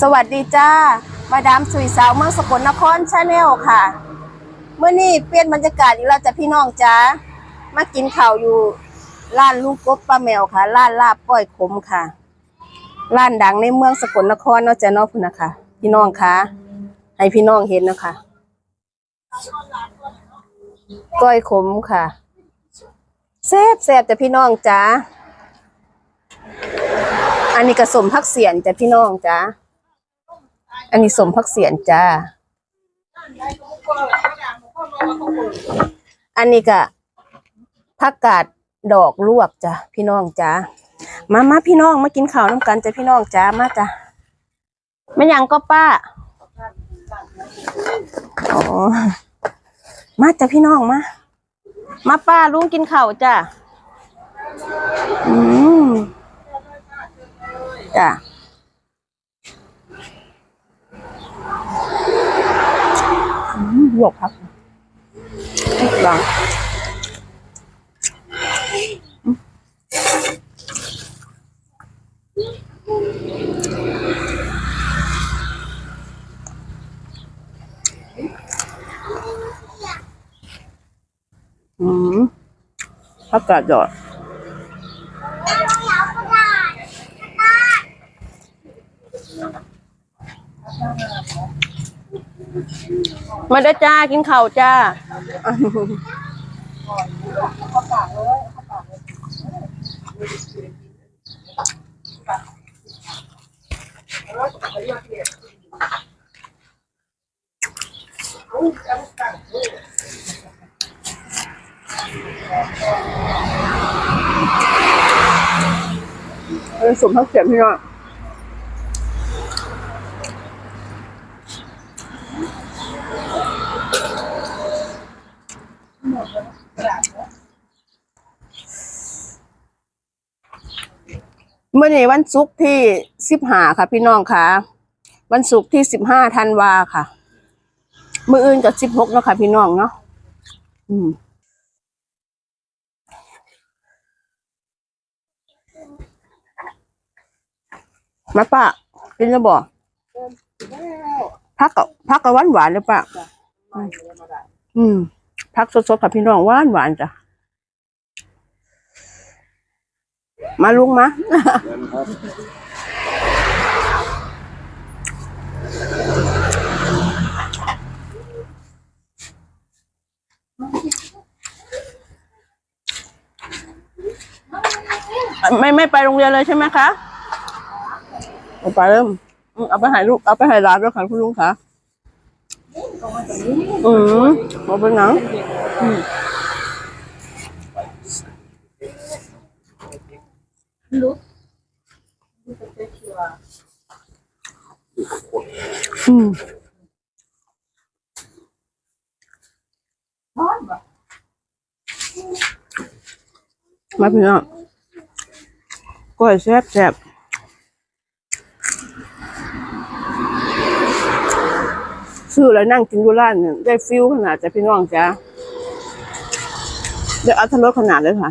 สวัสดีจ้า มาดามสุยสาวเมืองสกลนครชาแนลค่ะ เมื่อนี้เปลี่ยนบรรยากาศอีกแล้วจ้ะพี่น้องจ้า มากินข้าวอยู่ร้านลุงกบป้าแมวค่ะ ร้านลาบก้อยขมค่ะ ร้านดังในเมืองสกลนครเนาะจ้ะเนาะพุ่นนะคะ พี่น้องคะให้พี่น้องเห็นนะคะ ก้อยขมค่ะแซ่บแซ่บจ้ะพี่น้องจ้าอันนี้กระสมพักเสียนจ้ะพี่น้องจ้า อันนี้สมพักเสียนจ้า อันนี้ก็ผักกาดดอกลวกจ้ะพี่น้องจ้ามามาพี่น้องมากินข้าวน้ำกันจ้ะพี่น้องจ้ามาจ้ะไม่ยังก็ป้าอ๋อมาจ้ะพี่น้องมามาป้าลุงกินข้าวจ้ะอืมจ้ะ หยกครับหลังอืมผักกาดดอก มาได้จ้ากินข้าวจ้าเออสมทักเสียงพี่น้อง เมื่อนี้วันศุกร์ที่สิบห้าค่ะ พี่น้องค่ะ วันศุกร์ที่สิบห้าธันวาค่ะ มื่ออื่นกับสิบหกเนาะค่ะ พี่น้องเนาะอืมมาป้ากินจะบอกพักกับพักกับหวานหวานเลยป้าอืมพักสดๆกับพี่น้องหวานหวานจ้ะ มาลุงมาไม่ไม่ไปโรงเรียนเลยใช่ไหมคะเอาไปเริ่มเอาไปหายลูกเอาไปหายร้านด้วยค่ะคุณลุงค่ะอืมเอาไปหนังอืม อืมมาพี่น้องก้อยแซ่บแซ่บซื้อแล้วนั่งกินอยู่ร้านเนี่ยได้ฟิลขนาดจะพี่น้องจ้าได้อัตรสขนาดเลยค่ะ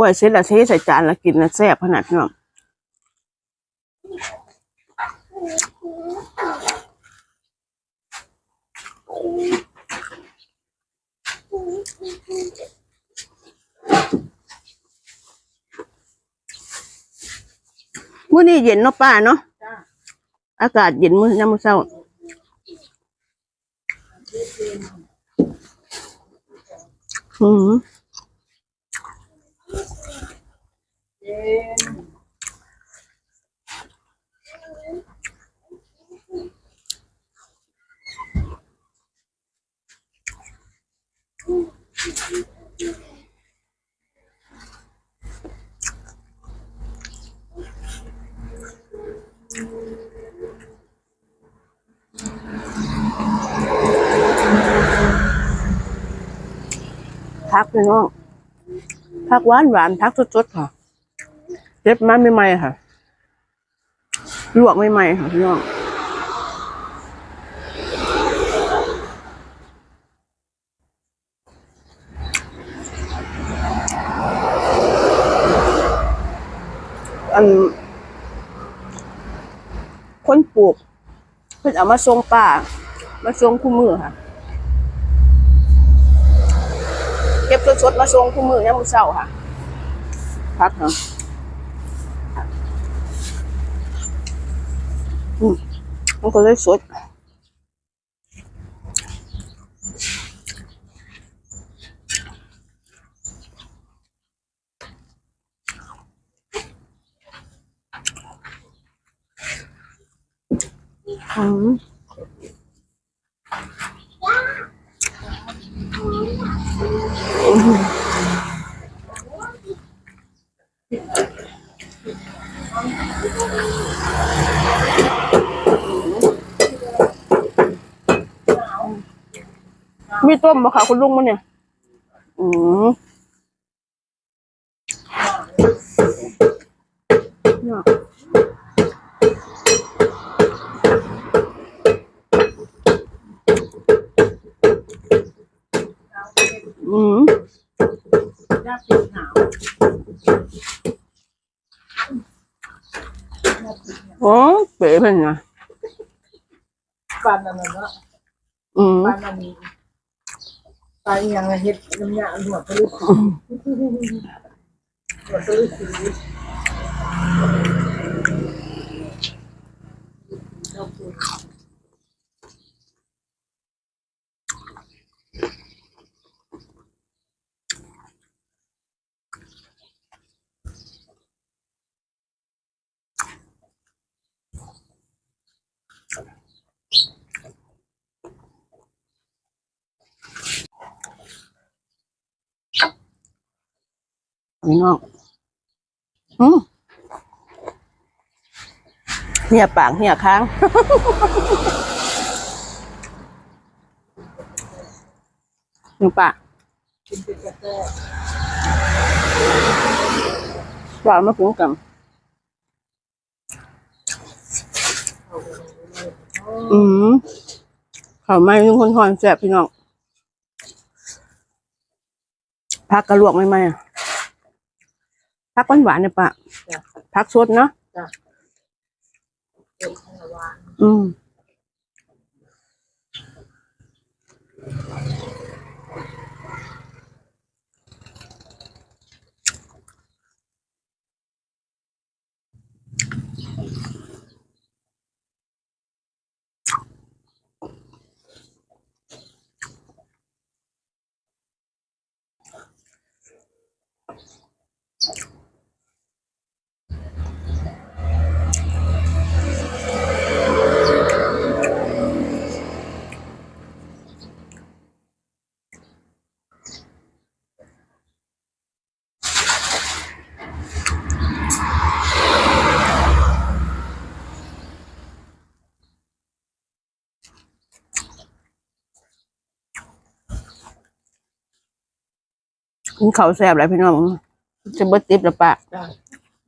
ล้วยเสร็จแล้วเทใส่จานแล้วกินนะแซ่บขนาดพี่น้องมื้อนี้เย็นเนาะป้าเนาะอากาศเย็นมื้อยามมื้อเช้าอืม พักพี่น้องพักหวานหวานๆพักสดๆค่ะ เจ็บมาใหม่ๆค่ะลวกใหม่ๆค่ะพี่น้องอัน คนปลูก เพิ่นเอามาส่งป่า มาส่งคู่มือค่ะ เก็บสดๆมาส่งคู่มือยามมื้อเช้าค่ะพักเนาะ อืมมันก็เลยสดอืมมี ต้มบ่คะคุณลุงมันเนี่ย อืมเนี่ยอืมยากเป็นหนาวโอ้เป๋เป็นไง ปานนั้นน่ะเนาะอืม ปานนั้นปาน ยังเฮ็ดน้ำยาหนวดทะลุหนวดทะลุ พี่น้องอืมเหี่ยปากเหี่ยค้าง หนูปากกินเป็นกาแฟปากมาถึงกันอืมข้าวไหม้ลุงคนทอนแซ่บพี่น้องพักกระลวกไม่ไหมอะ พักหวานหวานๆเนี่ยปะจ้ะ พักสดเนาะจ้ะเป็นข้าวหวานอืม กินข้าวแซ่บหลายพี่น้องจะเบิดติบละปะจ้ะ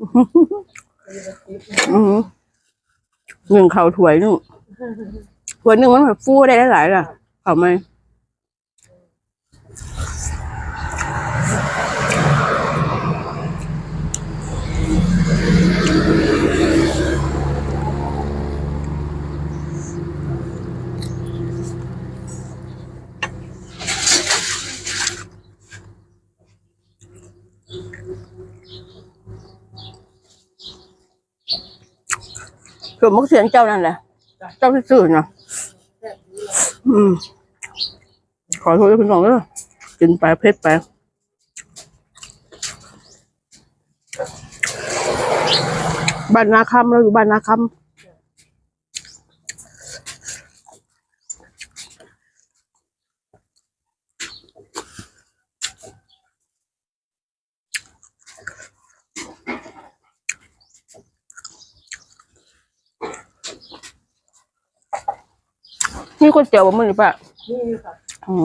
อือหือหนึ่งข้าวถ้วยหนึงถ้วยหนึงมันแบบฟูได้หลายๆล่ะข้าวไหม ส่วนมกเสียงเจ้านั่นแหละ เจ้าที่สื่อนะอืม ขอโทษด้วยคุณสองเด้อกินไปเพชรไปบ้านนาคำเราอยู่บ้านนาคำ มีก๋วยเตี๋ยวบ่มึงหรือเปล่านี่ค่ะอ๋อ